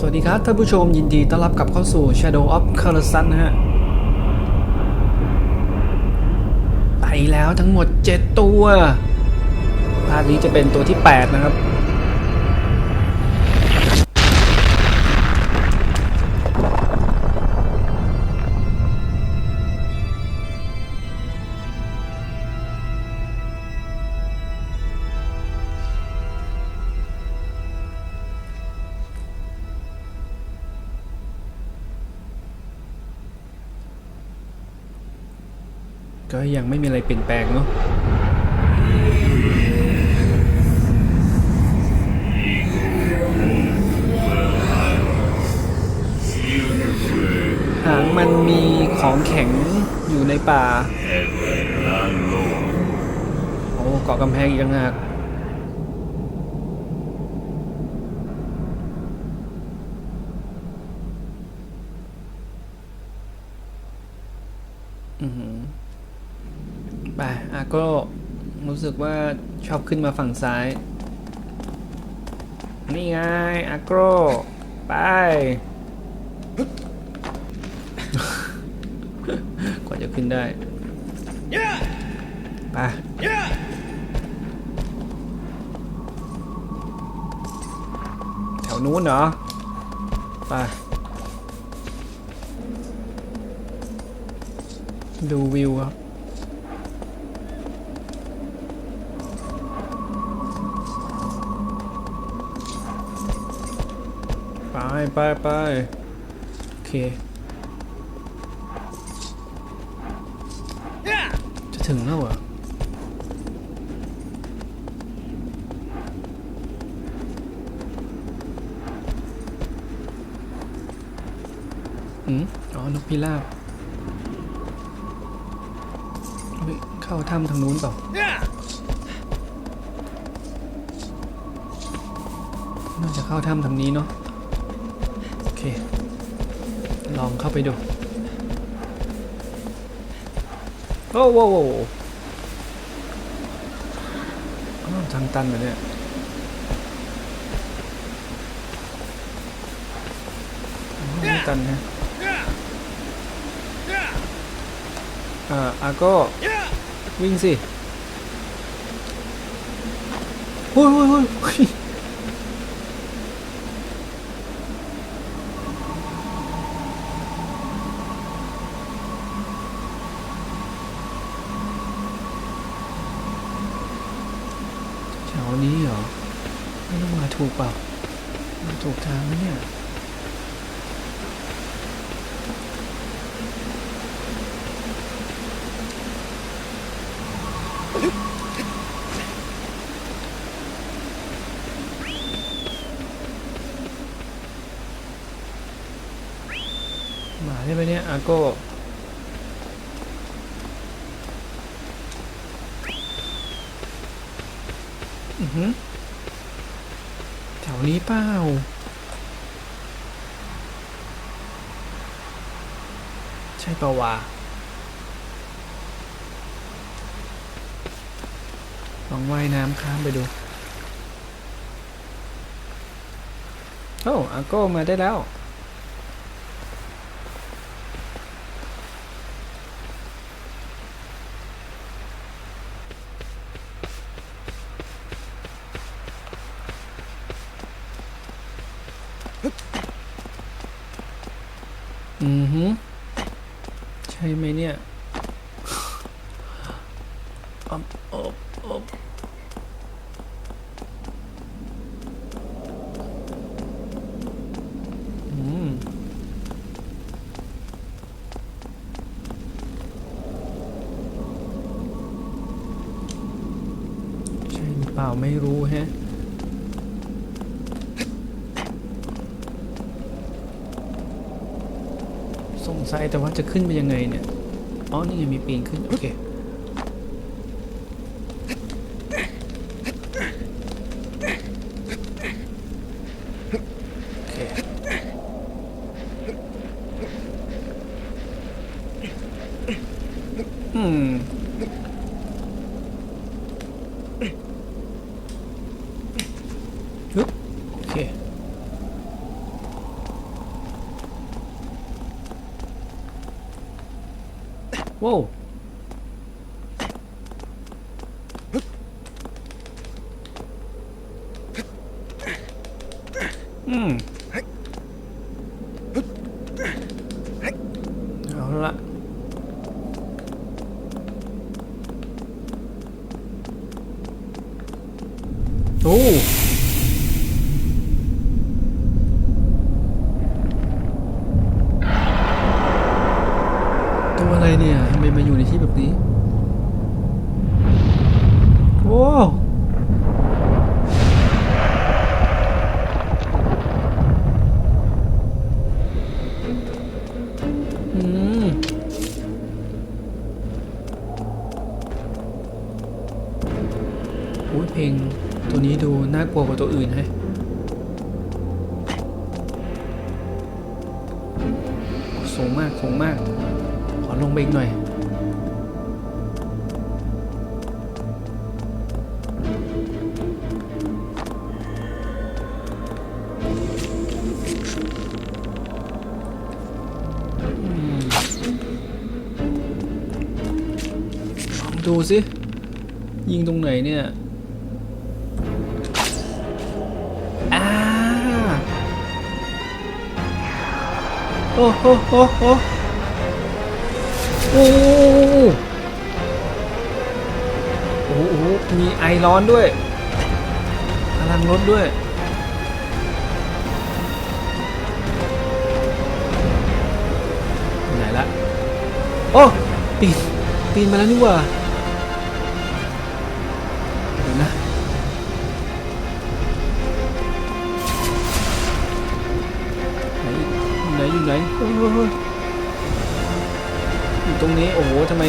สวัสดีครับท่านผู้ชมยินดีต้อนรับกลับเข้าสู่ Shadow of c o l o s s u s นะฮะไปแล้วทั้งหมด 7 ตัวภาคนี้จะเป็นตัวที่ 8 นะครับ ก็ยังไม่มีอะไรเปลี่ยนแปลงเนาะหางมันมีของแข็งอยู่ในป่า โอ้เกาะกำแพงอีกต่างหากอือหือ ไปอาโก้รู้สึกว่าชอบขึ้นมาฝั่งซ้าย นี่ไงอาโกไป กว่าจะขึ้นได้ไปแถวนู้นเหรอไปดูวิวครับ ไปไปไปโอเค จะถึงแล้วเหรออืมอ๋อนกพิราบเฮ้ยเข้าถ้ำทางนู้นเปล่าน่าจะเข้าถ้ำทางนี้เนาะโอเค ลองเข้าไปดู โอ้โหโอ้โหอ้าวทางตันเหรอเนี่ยตันฮะอ่าอาก้วิ่งสิโอ้ยโอ้ยโอ้ยโอ้ย แถวนี้เหรอ ไม่ต้องมาถูกเปล่า มาถูก ทางไหมเนี่ย มาได้ไหมเนี่ย อาโก้อือหือแถวนี้เปล่า ช่ปะวะลองว่ายน้ำข้ามไปดู โอ้อาโก้มาได้แล้ว อือฮึ ใช่ไหมเนี่ยอบอบอบใช่หรือเปล่าไม่รู้แฮะ สงสัยแต่ว่าจะขึ้นไปยังไงเนี่ย อ๋อ นี่ไงมีปีนขึ้น โอเค โอเค อืม ฮึบโอเค ว้าวอืมเอาละโอ้ตัวอะไร เนี่ยทำไมมาอยู่ในที่แบบนี้ โอ้อืมโอ้ยเพลงตัวนี้ดูน่ากลัวกว่าตัวอื่นแฮะสูงมากสูงมาก ขอลงไปอีกหน่อยลองดูสิยิงตรงไหนเนี่ยอ่าโอ้โหโอ้โหโอ้โอ้โหโอ้โหมีไอร้อนด้วยพลังลดด้วยไหนละโอ้ปีนปีนมาแล้วนี่ว่าเดี๋ยวนะไหนอยู่ไหนอยู่ไหนโอ้ย อยู่ตรงนี้โอ้โหทำไม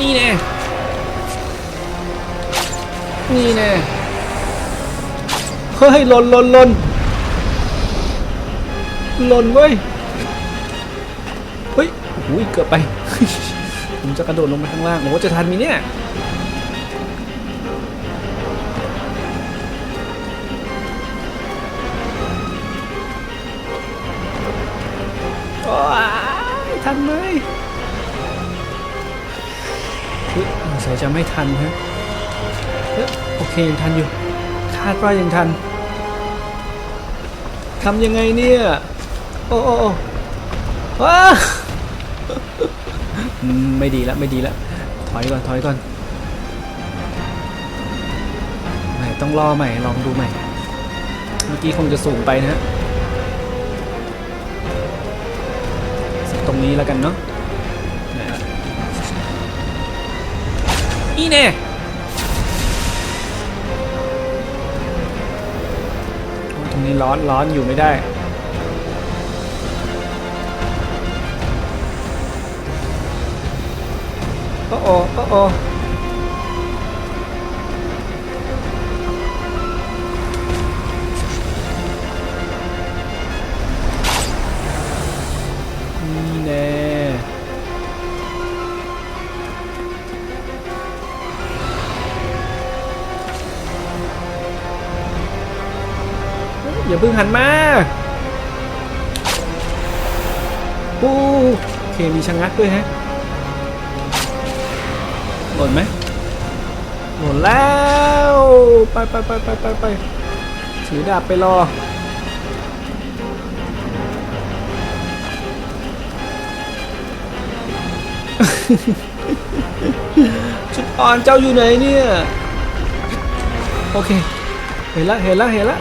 นี่แน่นี่แน่เฮ้ยหล่นหล่นหล่นหล่นเว้ยเฮ้ยโอ้โหเกือบไปผมจะกระโดดลงไปข้างล่างโอ้โหจะทันมีเนี่ย จะไม่ทันฮะเฮ้ยโอเคยังทันอยู่ คาดว่ายังทันทำยังไงเนี่ย โอ้โอ้โอ้ว้าไม่ดีละไม่ดีละถอยก่อนถอยก่อนไม่ต้องรอใหม่ลองดูใหม่ เมื่อกี้คงจะสูงไปนะฮะตรงนี้แล้วกันเนาะ อีเน่ตรงนี้ร้อนร้อนอยู่ไม่ได้โอ้โอ้โอ้ เพิ่งหันมาปูโอเคมีชะงักด้วยฮะหล่นไหมหล่นแล้วไปไปไปไปไปไปถือดาบไปรอชุดอ่อนเจ้าอยู่ไหนเนี่ย โอเค เห็นละเห็นละเห็นละ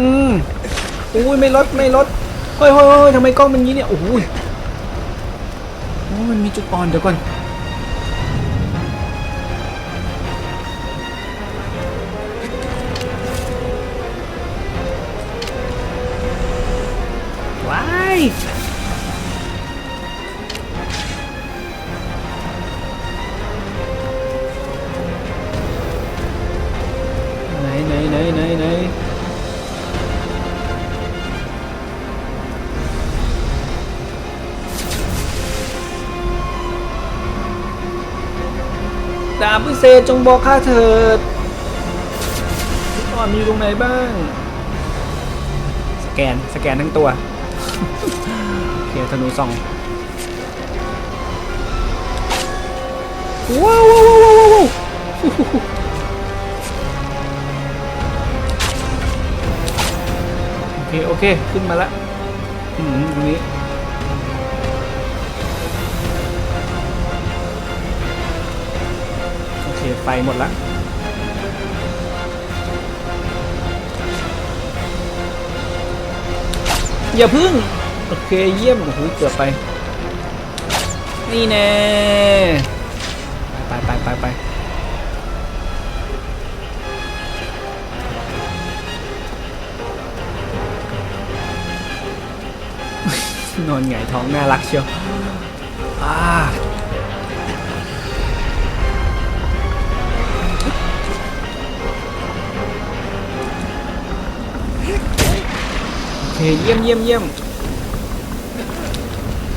อืมอุ้ยไม่ลดไม่ลดเฮ้ยเฮ้ยเฮ้ยทำไมกล้องมันงี้เนี่ยโอ้ยโอ้มันมีจุดอ่อนเดี๋ยวก่อนว้าย ดาบพิเศษจงบอกข้าเถิดจุดอ่อนมีตรงไหนบ้าง สแกน สแกนทั้งตัว โอเคธนูส่องว้าวว้าวว้าวว้าวว้าวโอเค โอเค ขึ้นมาละอืมตรงนี้ ไฟหมดละอย่าพึ่ง โอเคเยี่ยมโอ้โหเกือบไป นี่แน่ไปไปไปไปนอนหงท้องน่ารักเชียวอ่า เยี่ยมเยี่ยมเยี่ยม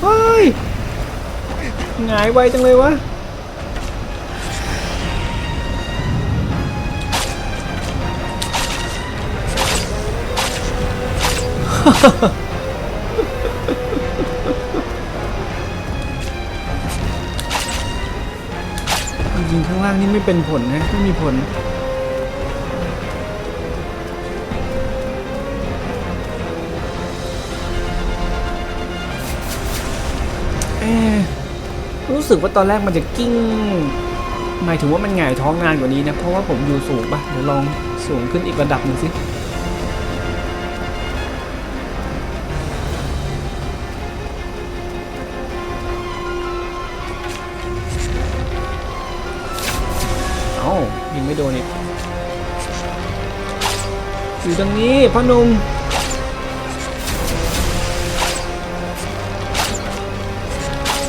เฮ้ยหงายไวจังเลยวะยิงข้างล่างนี่ไม่เป็นผลนะไม่มีผล รู้สึกว่าตอนแรกมันจะกิ้ง หมายถึงว่ามันหงายท้องนานกว่านี้นะ เพราะว่าผมอยู่สูงปะเดี๋ยวลองสูงขึ้นอีกระดับหนึ่งสิเอ้ายิงไม่โดนอีกอยู่ตรงนี้พ่อหนุ่ม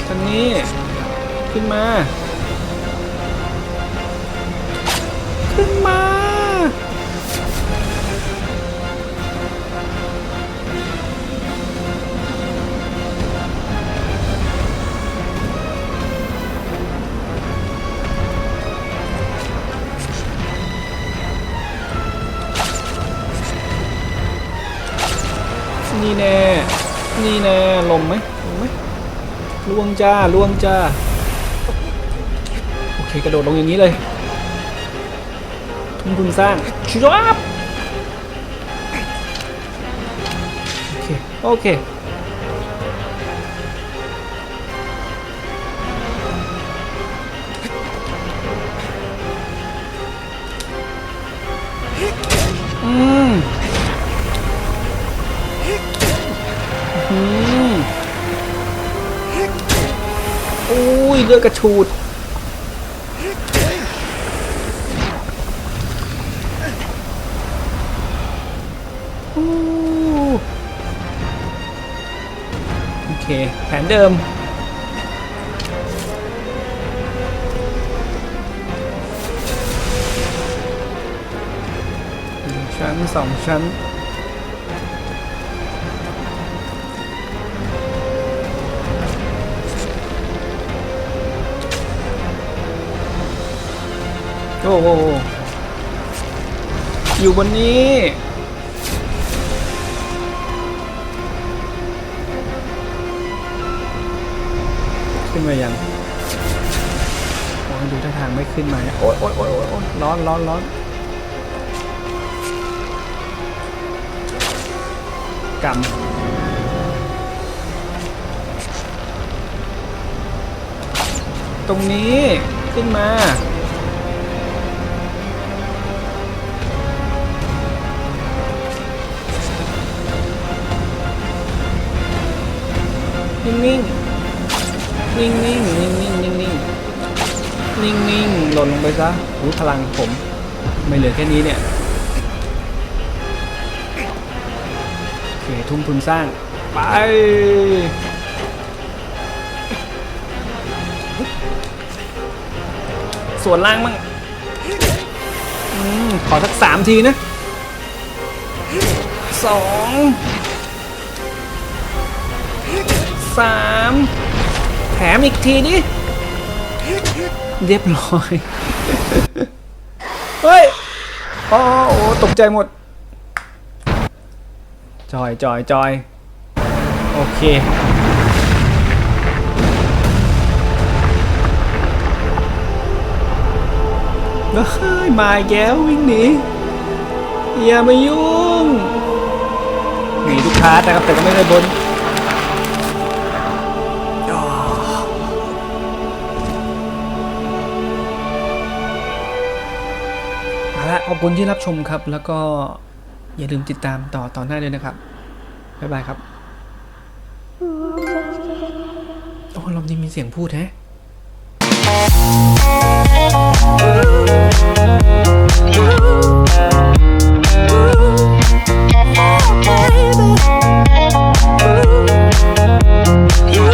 ทางนี้ ขึ้นมา ขึ้นมา นี่แน่ นี่แน่ ลมไหมลมไหมล่วงจ้าล่วงจ้า คกระโดดลงอย่างนี้เลยทุ่มทุนสร้างชับโอเคโอเคอืมอืมอุ้ยเลือดกระชูด นเดิม ชั้นสองชั้นโอ้โหอยู่บนนี้ มายังโอ้ยดูท่าทางไม่ขึ้นมาเนี่ยโอ๊ยโอ๊ยโอ๊ยโอ๊ยร้อนร้อนร้อนกำตรงนี้ขึ้นมานิ่งๆ นิ่งนิ่งนิ่งนิ่งนิ่งนิ่งนิ่งนิ่งหล่นลงไปซะรู้พลังผม ไม่เหลือแค่นี้เนี่ยโอเคทุ่มทุนสร้าง ไปส่วนล่างมั่งอขอสักสามทีนะสองสาม แถมอีกทีดิเรียบร้อย เฮ้ยอ๋อโอตกใจหมด จอยจอยจอย โอเค เฮ้ย มาอีกแล้ววิ่งหนี อย่ามายุ่ง หนีทุกพาร์ทนะครับแต่ก็ไม่ได้บน ขอบคุณที่รับชมครับ แล้วก็อย่าลืมติดตามต่อตอนหน้าด้วยนะครับ บ๊ายบายครับ โอ้รอบนี้มีเสียงพูดแฮะ Baby, you, you,